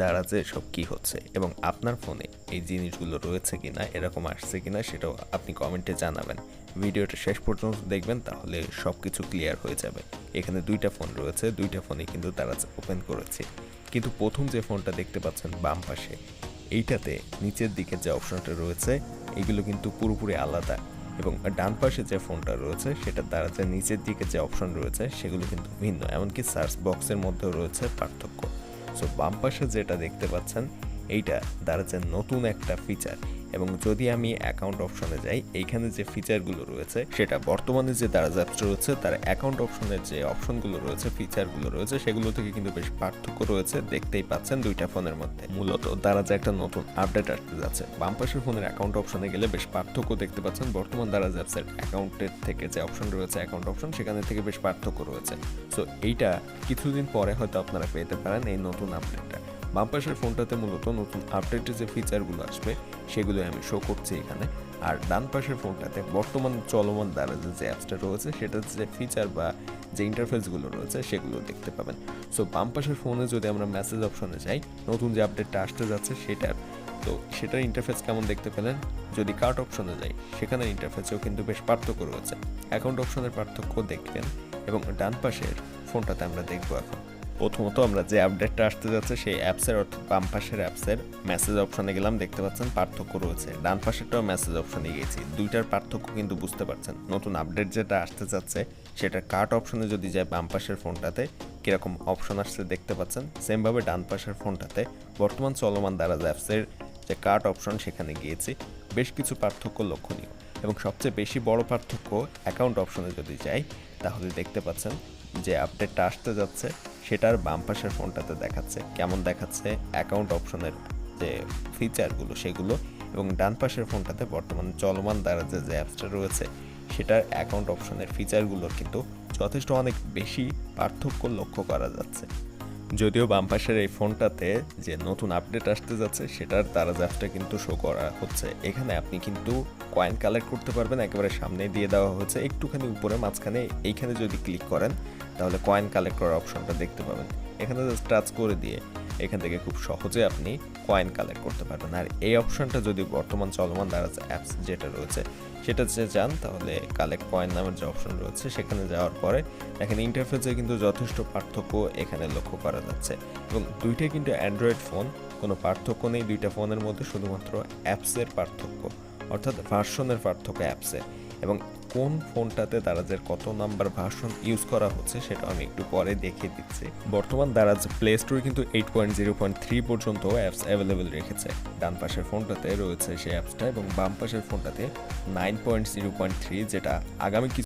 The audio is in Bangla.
দারাজে সব কি হচ্ছে এবং আপনার ফোনে এই জিনিসগুলো রয়েছে কিনা, এরকম আসছে কিনা সেটাও আপনি কমেন্টে জানাবেন। ভিডিওটা শেষ পর্যন্ত দেখবেন তাহলে সব কিছু ক্লিয়ার হয়ে যাবে। এখানে দুইটা ফোন রয়েছে, দুইটা ফোনে কিন্তু দারাজ ওপেন করেছে। কিন্তু প্রথম যে ফোনটা দেখতে পাচ্ছেন বাম পাশে, এইটাতে নিচের দিকে যে অপশনটা রয়েছে, এগুলো কিন্তু পুরোপুরি আলাদা এবং ডান পাশে যে ফোনটা রয়েছে সেটার দ্বারা যে নিচের দিকে যে অপশন রয়েছে, সেগুলো কিন্তু ভিন্ন। এমনকি সার্চ বক্সের মধ্যেও রয়েছে পার্থক্য। সো বাম পাশে যেটা দেখতে পাচ্ছেন এইটা দাঁড়াচ্ছে নতুন একটা ফিচার এবং যদি আমি অ্যাকাউন্ট অপশনে যাই, এইখানে যে ফিচারগুলো রয়েছে, সেটা বর্তমানে যে দারাজ অ্যাপস রয়েছে তার অ্যাকাউন্ট অপশনের যে অপশনগুলো রয়েছে ফিচারগুলো রয়েছে, সেগুলো থেকে কিন্তু বেশ পার্থক্য রয়েছে। দেখতেই পাচ্ছেন দুইটা ফোনের মধ্যে। মূলত দারাজ একটা নতুন আপডেট আসতে যাচ্ছে, বাম পাশের ফোনের অ্যাকাউন্ট অপশনে গেলে বেশ পার্থক্য দেখতে পাচ্ছেন। বর্তমান দারাজ অ্যাপসের অ্যাকাউন্টের থেকে যে অপশন রয়েছে অ্যাকাউন্ট অপশন সেখানে থেকে বেশ পার্থক্য রয়েছে। সো এইটা কিছুদিন পরে হয়তো আপনারা পেতে পারেন এই নতুন আপডেটটা বাম পাশের ফোনটাতে মূলত নতুন আপডেটের যে ফিচারগুলো আসবে সেগুলো আমি শো করছি এখানে। আর ডান পাশের ফোনটাতে বর্তমান চলমান দ্বারা যে অ্যাপসটা রয়েছে, সেটার যে ফিচার বা যে ইন্টারফেসগুলো রয়েছে, সেগুলো দেখতে পাবেন। সো বাম পাশের ফোনে যদি আমরা মেসেজ অপশনে যাই, নতুন যে আপডেটটা আসতে যাচ্ছে, সেটার, তো সেটার ইন্টারফেস কেমন দেখতে পেলেন? যদি কার্ট অপশনে যাই, সেখানে ইন্টারফেসেও কিন্তু বেশ পার্থক্য রয়েছে। অ্যাকাউন্ট অপশনের পার্থক্য দেখবেন এবং ডান পাশের ফোনটাতে আমরা দেখব এখন। প্রথমত আমরা যে আপডেটটা আসতে যাচ্ছে সেই অ্যাপসের অর্থাৎ বাম পাশের অ্যাপসের মেসেজ অপশনে গেলাম, দেখতে পাচ্ছেন পার্থক্য রয়েছে। ডান পাশেরটাও মেসেজ অপশনে গিয়েছি। দুইটার পার্থক্য কিন্তু বুঝতে পারছেন। নতুন আপডেট যেটা আসতে যাচ্ছে সেটা কার্ট অপশনে যদি যায় বাম পাশের ফোনটাতে, কীরকম অপশন আসছে দেখতে পাচ্ছেন? সেমভাবে ডান পাশের ফোনটাতে বর্তমান চলমান দারাজ অ্যাপসের যে কার্ট অপশন সেখানে গিয়েছি, বেশ কিছু পার্থক্য লক্ষণীয়। এবং সবচেয়ে বেশি বড় পার্থক্য অ্যাকাউন্ট অপশনে যদি যাই তাহলে দেখতে পাচ্ছেন যে আপডেটটা আসতে যাচ্ছে। সেটার বাম পাশের ফোনটাতে দেখাচ্ছে, কেমন দেখাচ্ছে অ্যাকাউন্ট অপশনের যে ফিচারগুলো সেগুলো এবং ডান পাশের ফোনটাতে বর্তমানে চলমান দ্বারা যে অ্যাপসটা রয়েছে, সেটার অ্যাকাউন্ট অপশনের ফিচারগুলোর কিন্তু যথেষ্ট অনেক বেশি পার্থক্য লক্ষ্য করা যাচ্ছে। যদিও বাম পাশের এই ফোনটাতে যে নতুন আপডেট আসতে যাচ্ছে, সেটার তারা অ্যাপসটা কিন্তু শো করা হচ্ছে, এখানে আপনি কিন্তু কয়েন কালেক্ট করতে পারবেন, একেবারে সামনে দিয়ে দেওয়া হচ্ছে একটুখানি উপরে, মাঝখানে এইখানে যদি ক্লিক করেন তাহলে কয়েন কালেক্ট করার অপশনটা দেখতে পাবেন। এখানে টাচ করে দিয়ে এখান থেকে খুব সহজে আপনি কয়েন কালেক্ট করতে পারবেন। আর এই অপশনটা যদি বর্তমান চলমান দারাজ অ্যাপস যেটা রয়েছে, সেটা যে চান, তাহলে কালেক্ট কয়েন নামের যে অপশন রয়েছে, সেখানে যাওয়ার পরে দেখেন ইন্টারফেসে কিন্তু যথেষ্ট পার্থক্য এখানে লক্ষ্য করা যাচ্ছে। এবং দুইটাই কিন্তু অ্যান্ড্রয়েড ফোন কোনো পার্থক্য নেই দুইটা ফোনের মধ্যে, শুধুমাত্র অ্যাপসের পার্থক্য, অর্থাৎ ভার্সনের পার্থক্য অ্যাপসে এবং কোন ফোনটাতে দারাজের কত নাম্বার ভার্সন ইউজ করা হচ্ছে সেটা আমি একটু পরে দেখে দিচ্ছি। বর্তমান দারাজ প্লে স্টোরে কিন্তু eight point zero point three পর্যন্ত অ্যাপস অ্যাভেলেবেল রেখেছে। ডান পাশের ফোনটাতে রয়েছে সেই অ্যাপসটা এবং বাম পাশের ফোনটাতে nine point zero point three যেটা আগামী